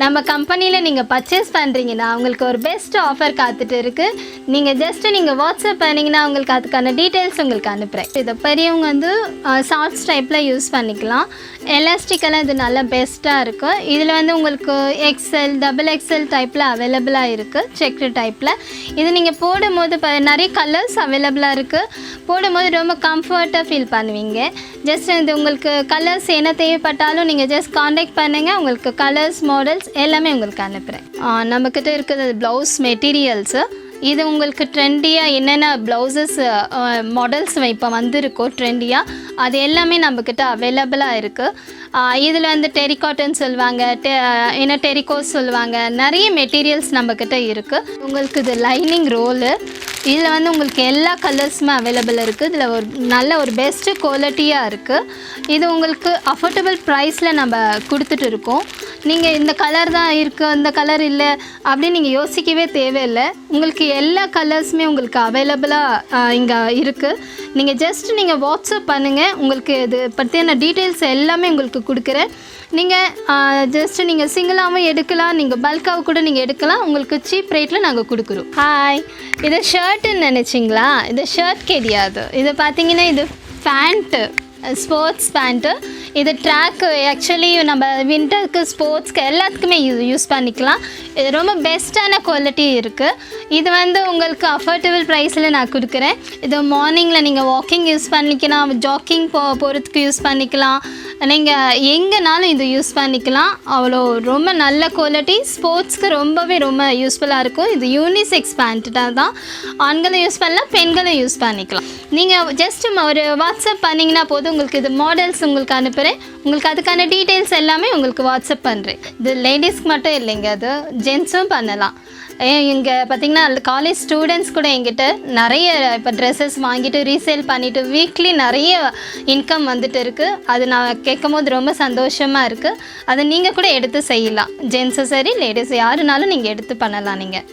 நம்ம கம்பெனியில் நீங்கள் பர்ச்சேஸ் பண்ணுறீங்கன்னா உங்களுக்கு ஒரு பெஸ்ட் ஆஃபர் காத்துட்டு இருக்குது நீங்கள் ஜஸ்ட்டு நீங்கள் வாட்ஸ்அப் பண்ணிங்கன்னா உங்களுக்கு அதுக்கான டீட்டெயில்ஸ் உங்களுக்கு அனுப்புகிறேன் இதை பெரியவங்க வந்து சாஃப்ட்ஸ் டைப்பில் யூஸ் பண்ணிக்கலாம். எலாஸ்டிக்கெல்லாம் இது நல்லா பெஸ்ட்டாக இருக்கும். இதில் வந்து உங்களுக்கு எக்ஸல் டபுள் எக்ஸல் டைப்பில் அவைலபிளாக இருக்குது செக்டு டைப்பில் இது நீங்கள் போடும்போது ப நிறைய கலர்ஸ் அவைலபிளாக இருக்குது போடும்போது ரொம்ப கம்ஃபர்ட்டாக ஃபீல் பண்ணுவீங்க. ஜஸ்ட் இது உங்களுக்கு கலர்ஸ் என்ன தேவைப்பட்டாலும் நீங்கள் ஜஸ்ட் காண்டாக்ட் பண்ணுங்கள் உங்களுக்கு கலர்ஸ் மாடல்ஸ் எல்லாமே உங்களுக்கு அனுப்புகிறேன் நம்மக்கிட்ட இருக்கிறது ப்ளவுஸ் மெட்டீரியல்ஸு இது உங்களுக்கு ட்ரெண்டியாக என்னென்ன ப்ளவுசஸ் மாடல்ஸ் இப்போ வந்திருக்கோ ட்ரெண்டியாக அது எல்லாமே நம்மக்கிட்ட அவைலபிளாக இருக்குது இதில் வந்து டெரிகாட்டன் சொல்லுவாங்க டெ என்ன டெரிகோஸ் சொல்லுவாங்க நிறைய மெட்டீரியல்ஸ் நம்மக்கிட்ட இருக்குது உங்களுக்கு இது லைனிங் ரோலு இதில் வந்து உங்களுக்கு எல்லா கலர்ஸுமே அவைலபிள் இருக்குது இதில் ஒரு நல்ல ஒரு பெஸ்ட்டு குவாலிட்டியாக இருக்குது இது உங்களுக்கு அஃபோர்டபுள் ப்ரைஸில் நம்ம கொடுத்துட்டு இருக்கோம். நீங்கள் இந்த கலர் தான் இருக்குது இந்த கலர் இல்லை அப்படின்னு நீங்கள் யோசிக்கவே தேவையில்லை. உங்களுக்கு எல்லா கலர்ஸுமே உங்களுக்கு அவைலபிளாக இங்கே இருக்குது நீங்கள் ஜஸ்ட் நீங்கள் வாட்ஸ்அப் பண்ணுங்கள் உங்களுக்கு இது பற்றியான டீட்டெயில்ஸ் எல்லாமே உங்களுக்கு கொடுக்குறேன். நீங்கள் ஜஸ்ட் நீங்கள் சிங்கிளாகவும் எடுக்கலாம். நீங்கள் பல்காக கூட நீங்கள் எடுக்கலாம். உங்களுக்கு சீப் ரேட்டில் நாங்கள் கொடுக்குறோம். ஹாய் இது ஷர்ட்டுன்னு நினச்சிங்களா? இது ஷர்ட் கிடையாது. இது பார்த்தீங்கன்னா இது பேண்ட்டு ஸ்போர்ட்ஸ் பேண்ட்டு இது ட்ராக்கு ஆக்சுவலி நம்ம வின்டருக்கு ஸ்போர்ட்ஸ்க்கு எல்லாத்துக்குமே யூ யூஸ் பண்ணிக்கலாம். இது ரொம்ப பெஸ்ட்டான குவாலிட்டி இருக்குது இது வந்து உங்களுக்கு அஃபோர்டபுள் ப்ரைஸில் நான் கொடுக்குறேன். இது மார்னிங்கில் நீங்கள் வாக்கிங் யூஸ் பண்ணிக்கலாம் ஜாக்கிங் போ போகிறதுக்கு யூஸ் பண்ணிக்கலாம். நீங்கள் எங்கேனாலும் இது யூஸ் பண்ணிக்கலாம். அவ்வளோ ரொம்ப நல்ல குவாலிட்டி ஸ்போர்ட்ஸ்க்கு ரொம்பவே ரொம்ப யூஸ்ஃபுல்லாக இருக்கும். இது யூனிசெக்ஸ் பேண்ட்டாக தான் ஆண்களும் யூஸ் பண்ணலாம் பெண்களும் யூஸ் பண்ணிக்கலாம். நீங்கள் ஜஸ்ட் ஒரு வாட்ஸ்அப் பண்ணிங்கன்னா போதும். உங்களுக்கு இது மாடல்ஸ் உங்களுக்கு அனுப்புகிறேன் உங்களுக்கு அதுக்கான டீட்டெயில்ஸ் எல்லாமே உங்களுக்கு வாட்ஸ்அப் பண்ணுறேன் இது லேடிஸ்க்கு மட்டும் இல்லைங்க அது ஜென்ஸும் பண்ணலாம். இங்கே பார்த்தீங்கன்னா காலேஜ் ஸ்டூடெண்ட்ஸ் கூட எங்கிட்ட நிறைய இப்போ ட்ரெஸ்ஸஸ் வாங்கிட்டு ரீசேல் பண்ணிவிட்டு வீக்லி நிறைய இன்கம் வந்துட்டு இருக்குது அது நான் கேட்கும் போது ரொம்ப சந்தோஷமாக இருக்குது அதை நீங்கள் கூட எடுத்து செய்யலாம். ஜென்ஸும் சரி லேடிஸ் யாருனாலும் நீங்கள் எடுத்து பண்ணலாம் நீங்கள்